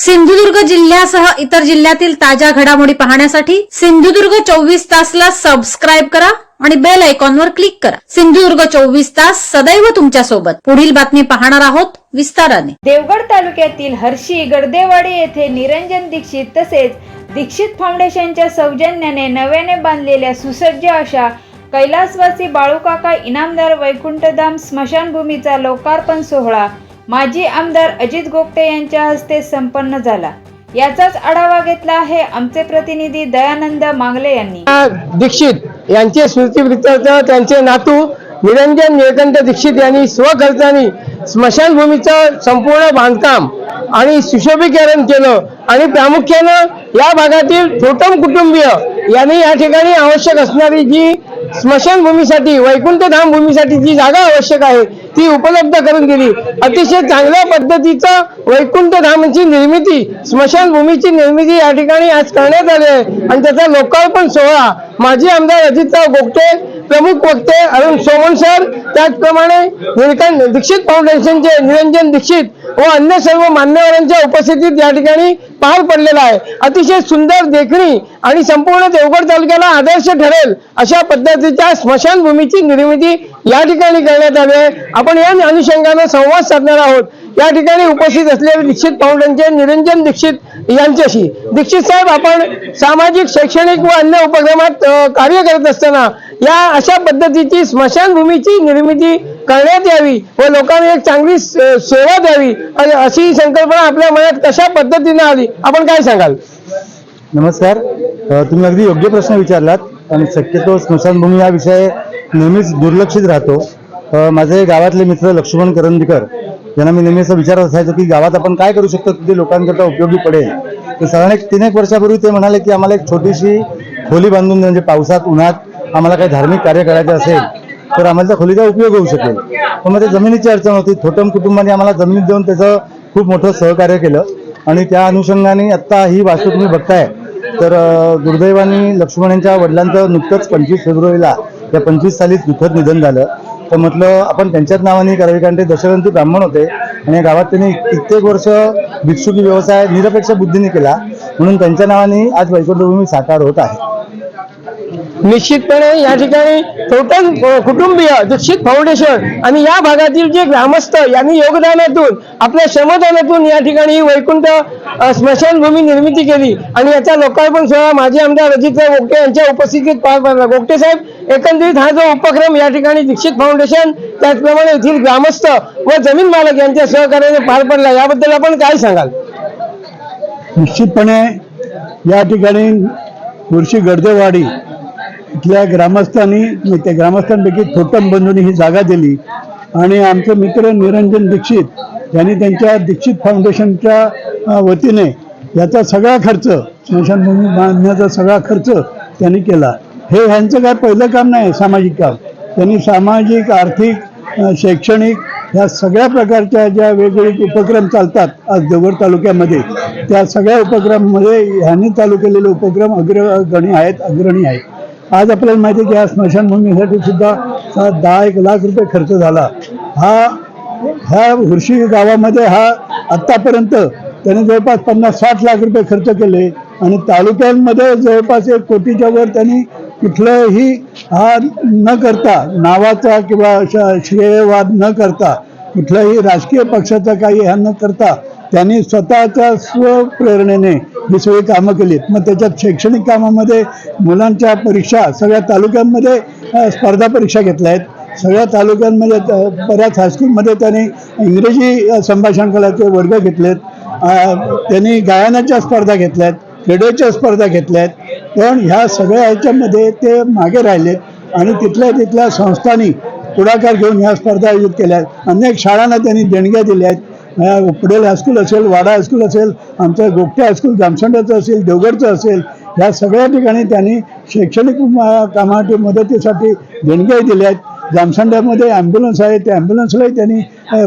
सिंधुदुर्ग जिल्ह्यासह इतर जिल्ह्यातील ताज्या घडामोडी पाहण्यासाठी सिंधुदुर्ग चोवीस तासला सबस्क्राईब करा आणि बेल आयकॉनवर क्लिक करा. सिंधुदुर्ग चोवीस तास सदैव तुमच्यासोबत पुढील बातमी पाहणार आहोत विस्ताराने. देवगड तालुक्यातील हर्षी गर्देवाडी येथे निरंजन दीक्षित तसेच दीक्षित फाउंडेशनच्या सौजन्याने नव्याने बांधलेल्या सुसज्ज अशा कैलासवासी बाळूकाका इनामदार वैकुंठधाम स्मशानभूमीचा लोकार्पण सोहळा माजी आमदार अजित गोपटे यांच्या हस्ते संपन्न झाला. याचाच आढावा घेतला आहे आमचे प्रतिनिधी दयानंद मांगले यांनी. दीक्षित यांचे स्मृतीप्रित्यर्थ त्यांचे नातू निरंजन निळकंठ दीक्षित यांनी स्वखर्चाने स्मशानभूमीचं संपूर्ण बांधकाम आणि सुशोभीकरण केलं आणि प्रामुख्यानं या भागातील छोटम कुटुंबीय यांनी या ठिकाणी आवश्यक असणारी जी स्मशानभूमीसाठी वैकुंठधाम भूमीसाठी जी जागा आवश्यक आहे ती उपलब्ध करून दिली अतिशय चांगल्या पद्धतीचं वैकुंठ धामची निर्मिती स्मशानभूमीची निर्मिती या ठिकाणी आज करण्यात आली आहे. आणि त्याचा लोकार्पण सोहळा माजी आमदार अजितराव गोपटे प्रमुख वक्ते अरुण सोमन सर त्याचप्रमाणे निलकंठ दीक्षित फाउंडेशनचे निरंजन दीक्षित व अन्य सर्व मान्यवरांच्या उपस्थितीत या ठिकाणी पार पडलेला आहे. अतिशय सुंदर देखणी आणि संपूर्ण देवगड तालुक्याला आदर्श ठरेल अशा पद्धतीच्या स्मशानभूमीची निर्मिती या ठिकाणी करण्यात आली आहे. आपण या अनुषंगानं संवाद साधणार आहोत. या ठिकाणी उपस्थित असलेले दीक्षित फाउंडेशनचे निरंजन दीक्षित यांच्याशी. दीक्षित साहेब आपण सामाजिक शैक्षणिक व अन्य उपक्रमात कार्य करत असताना या अशा पद्धतीची स्मशानभूमीची निर्मिती करण्यात यावी व लोकांना एक चांगली सेवा द्यावी. आणि अशी संकल्पना आपल्या मनात कशा पद्धतीने आली? आपण काय सांगाल? नमस्कार. तुम्ही अगदी योग्य प्रश्न विचारलात आणि शक्यतो स्मशानभूमी हा विषय नेहमीच दुर्लक्षित राहतो. माझे गावातले मित्र लक्ष्मण करंदीकर यांना मी नेहमी असं विचारत असायचो की गावात आपण काय करू शकतो? ते लोकांकरता उपयोगी पडेल. तर साधारण एक तीन एक वर्षापूर्वी ते म्हणाले की आम्हाला एक छोटीशी खोली बांधून म्हणजे पावसात उन्हात आम्हाला काही धार्मिक कार्य करायचं असेल तर आम्हाला त्या खोलीचा उपयोग होऊ शकेल. पण मग ते जमिनीची अडचण होती. थोटम कुटुंबाने आम्हाला जमीन देऊन त्याचं खूप मोठं सहकार्य केलं. आणि त्या अनुषंगाने आत्ता ही वास्तू तुम्ही बघताय. तर दुर्दैवाने लक्ष्मण यांच्या वडिलांचं नुकतंच पंचवीस फेब्रुवारीला या पंचवीस सालीच दुःखद निधन झालं. तर म्हटलं आपण त्यांच्याच नावाने करावे कारण ते दशरथी ब्राह्मण होते. आणि या गावात त्यांनी कित्येक वर्ष भिक्षुकी व्यवसाय निरपेक्ष बुद्धीने केला. म्हणून त्यांच्या नावाने आज वैकुंठभूमी साकार होत आहे. निश्चितपणे या ठिकाणी टोटल कुटुंबीय दीक्षित फाउंडेशन आणि या भागातील जे ग्रामस्थ यांनी योगदानातून आपल्या श्रमदानातून या ठिकाणी ही वैकुंठ स्मशानभूमी निर्मिती केली. आणि याचा लोकार्पण सोहळा माजी आमदार अजितराव गोगटे यांच्या उपस्थितीत पार पडला. गोगटे साहेब एकंदरीत हा जो उपक्रम या ठिकाणी दीक्षित फाउंडेशन त्याचप्रमाणे येथील ग्रामस्थ व जमीन मालक यांच्या सहकार्याने पार पडला. याबद्दल आपण काय सांगाल? निश्चितपणे या ठिकाणी मुर्शी गर्देवाडी इथल्या ग्रामस्थांनी त्या ग्रामस्थांपैकी थोटम बंधूंनी ही जागा दिली. आणि आमचे मित्र निरंजन दीक्षित यांनी त्यांच्या दीक्षित फाउंडेशनच्या वतीने याचा सगळा खर्च स्मशानभूमी बांधण्याचा सगळा खर्च त्यांनी केला. हे ह्यांचं काय पहिलं काम नाही सामाजिक काम. त्यांनी सामाजिक आर्थिक शैक्षणिक ह्या सगळ्या प्रकारच्या ज्या वेगवेगळे उपक्रम चालतात आज देवगड तालुक्यामध्ये त्या सगळ्या उपक्रमामध्ये ह्यांनी चालू केलेले उपक्रम अग्रगणी आहेत अग्रणी आहेत. आज आपल्याला माहिती आहे की या स्मशानभूमीसाठी सुद्धा दहा एक लाख रुपये खर्च झाला. हा ह्या हुर्शी गावामध्ये हा आत्तापर्यंत त्याने जवळपास पन्नास साठ लाख रुपये खर्च केले आणि तालुक्यांमध्ये जवळपास एक कोटीच्या वर त्यांनी कुठलंही हा न करता नावाचा किंवा श्रेयवाद न करता कुठल्याही राजकीय पक्षाचा काही ह्या न करता त्यांनी स्वतःच्या स्वप्रेरणेने ही सगळी कामं केलीत. मग त्याच्यात शैक्षणिक कामामध्ये मुलांच्या परीक्षा सगळ्या तालुक्यांमध्ये स्पर्धा परीक्षा घेतल्या आहेत. सगळ्या तालुक्यांमध्ये बऱ्याच हायस्कूलमध्ये त्यांनी इंग्रजी संभाषण कलाचे वर्ग घेतलेत. त्यांनी गायनाच्या स्पर्धा घेतल्यात रेडिओच्या स्पर्धा घेतल्या आहेत. पण ह्या सगळ्या ह्याच्यामध्ये ते मागे राहिलेत आणि तिथल्या तिथल्या संस्थांनी पुढाकार घेऊन ह्या स्पर्धा आयोजित केल्या आहेत. अनेक शाळांना त्यांनी देणग्या दिल्या आहेत. उपडेल हायस्कूल असेल वाडा हायस्कूल असेल आमचं गोपटे हायस्कूल जामसंड्याचं असेल देवगडचं असेल ह्या सगळ्या ठिकाणी त्यांनी शैक्षणिक कामासाठी मदतीसाठी देणग्याही दिल्या आहेत. जामसंड्यामध्ये ॲम्ब्युलन्स आहे त्या ॲम्ब्युलन्सलाही त्यांनी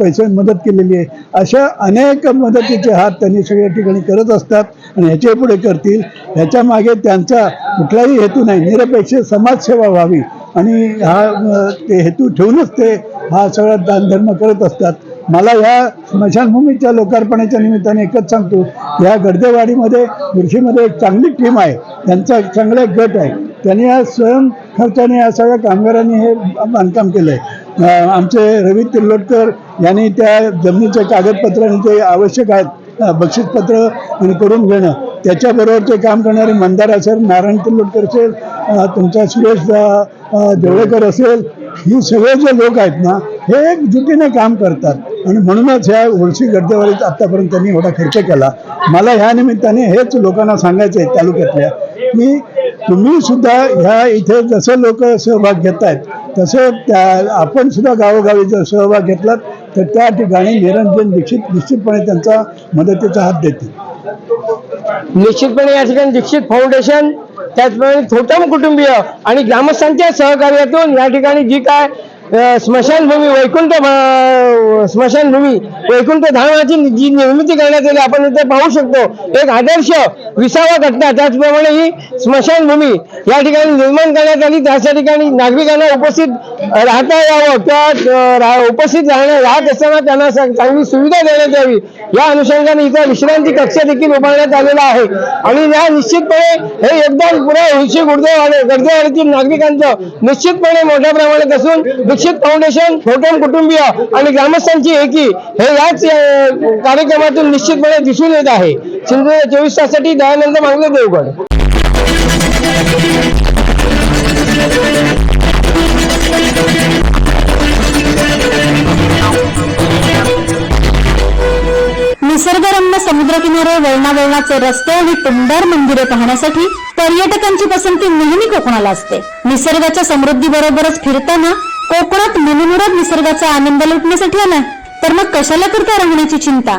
पैसे मदत केलेली आहे. अशा अनेक मदतीचे हात त्यांनी सगळ्या ठिकाणी करत असतात आणि ह्याचे पुढे करतील. ह्याच्या मागे त्यांचा कुठलाही हेतू नाही. निरपेक्ष समाजसेवा व्हावी. आणि हा ते हेतू ठेवूनच ते हा सगळा दानधर्म करत असतात. मला या स्मशानभूमीच्या लोकार्पणाच्या निमित्ताने एकच सांगतो ह्या गडदेवाडीमध्ये बुरशीमध्ये एक चांगली टीम आहे. त्यांचा चांगला गट आहे. त्यांनी या स्वयं खर्चाने या सगळ्या कामगारांनी हे बांधकाम केलं आहे आमचे रवी तिर्लोटकर यांनी त्या जमिनीचे कागदपत्र आणि ते आवश्यक आहेत बक्षीसपत्र आणि करून घेणं त्याच्याबरोबर ते काम करणारे मंदार असेल नारायण तिर्लोटकर असेल तुमचा सुरेश देवळेकर असेल ही सगळे जे लोक आहेत ना हे एकजुटीने काम करतात. आणि म्हणूनच ह्या ओळशी गड्डेवाडीत आत्तापर्यंत त्यांनी एवढा खर्च केला. मला ह्या निमित्ताने हेच लोकांना सांगायचं आहे तालुक्यातल्या की तुम्ही सुद्धा ह्या इथे जसं लोक सहभाग घेत आहेत तसं त्या आपण सुद्धा गावोगावी जर सहभाग घेतलात तर त्या ठिकाणी निरंजन दीक्षित निश्चितपणे त्यांचा मदतीचा हात देतील. निश्चितपणे या ठिकाणी दीक्षित फाउंडेशन त्याचप्रमाणे थोटम कुटुंबीय आणि ग्रामस्थांच्या सहकार्यातून या ठिकाणी जी काय स्मशानभूमी वैकुंठ स्मशानभूमी वैकुंठ धामाची जी निर्मिती करण्यात आली आपण इथे पाहू शकतो. एक आदर्श विसावा घटना त्याचप्रमाणे ही स्मशानभूमी या ठिकाणी निर्माण करण्यात आली. त्याच्या ठिकाणी नागरिकांना उपस्थित राहता यावं. किंवा रा- उपस्थित राहण्या राहत असताना त्यांना चांगली सुविधा देण्यात यावी. या अनुषंगाने इथं विश्रांती कक्ष देखील उभारण्यात आलेला आहे. आणि या निश्चितपणे हे योगदान पुन्हा उंची गुडदेवाडे गडदेवाडीतील नागरिकांचं निश्चितपणे मोठ्या प्रमाणात असून दीक्षित फाउंडेशन छोटम कुटुंबीय आणि ग्रामस्थांची एकी हे याच कार्यक्रमातून निश्चितपणे दिसून येत आहे. सिंधुदुर्ग चोवीस तासासाठी दयानंद मांगले देवगड निसर्गरम्य समुद्रकिनारे वळणावळणाचे रस्ते आणि टुमदार मंदिरे पाहण्यासाठी पर्यटकांची पसंती नेहमी कोकणाला असते. निसर्गाच्या समृद्धी बरोबरच फिरताना कोकणात मनमुराद निसर्गाचा आनंद लुटण्यासाठी आला तर मग कशाला करता राहण्याची चिंता?